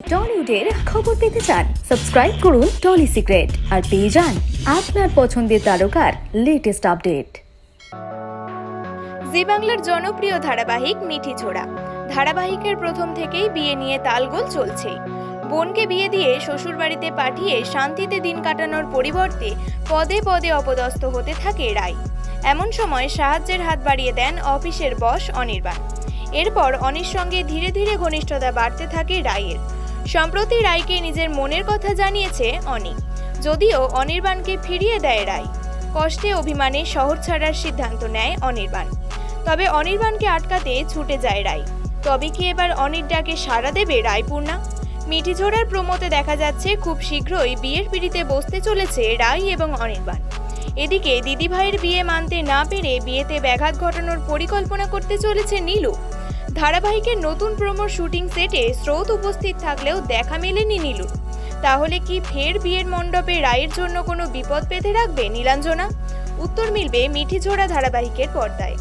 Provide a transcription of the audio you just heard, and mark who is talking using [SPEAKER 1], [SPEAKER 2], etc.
[SPEAKER 1] টলিউডের খবর পেতে চান, সাবস্ক্রাইব করুন টলি সিক্রেট আর পেয়ে যান আপনার পছন্দের তারকার লেটেস্ট আপডেট
[SPEAKER 2] জি বাংলার জনপ্রিয় ধারাবাহিক মিঠি ছোড়া। ধারাবাহিকের প্রথম থেকেই বিয়ে নিয়ে তালগোল চলছে। বোনকে বিয়ে দিয়ে শ্বশুরবাড়িতে পাঠিয়ে শান্তিতে দিন কাটানোর পরিবর্তে পদে পদে অপদস্থ হতে থাকে রায়। এমন সময় সাহায্যের হাত বাড়িয়ে দেন অফিসের বস অনির্বাণ। এরপর অনির সঙ্গে ধীরে ধীরে ঘনিষ্ঠতা বাড়তে থাকে রায়ের। সম্প্রতি রায়কে নিজের মনের কথা জানিয়েছে অনি। যদিও অনির্বাণকে ফিরিয়ে দেয় রায়। কষ্টে অভিমানে শহর ছাড়ার সিদ্ধান্ত নেয় অনির্বাণ। তবে অনির্বাণকে আটকাতে ছুটে যায় রায়। তবে কি এবার অনির ডাকে সাড়া দেবে রায়পূর্ণা? মিঠিঝোড়ার প্রমোতে দেখা যাচ্ছে খুব শীঘ্রই বিয়ের পিড়িতে বসতে চলেছে রায় এবং অনির্বাণ। এদিকে দিদিভাইয়ের বিয়ে মানতে না পেরে বিয়েতে ব্যাঘাত ঘটানোর পরিকল্পনা করতে চলেছে নীলু। ধারাবাহিকের নতুন প্রোমোর শুটিং সেটে স্রোত উপস্থিত থাকলেও দেখা মেলেনি নীলুর। তাহলে কি ফের বিয়ের মণ্ডপে রায়ের জন্য কোনো বিপদ পেতে রাখবে নীলাঞ্জনা? উত্তর মিলবে মিঠিঝোড়া ধারাবাহিকের পর্দায়।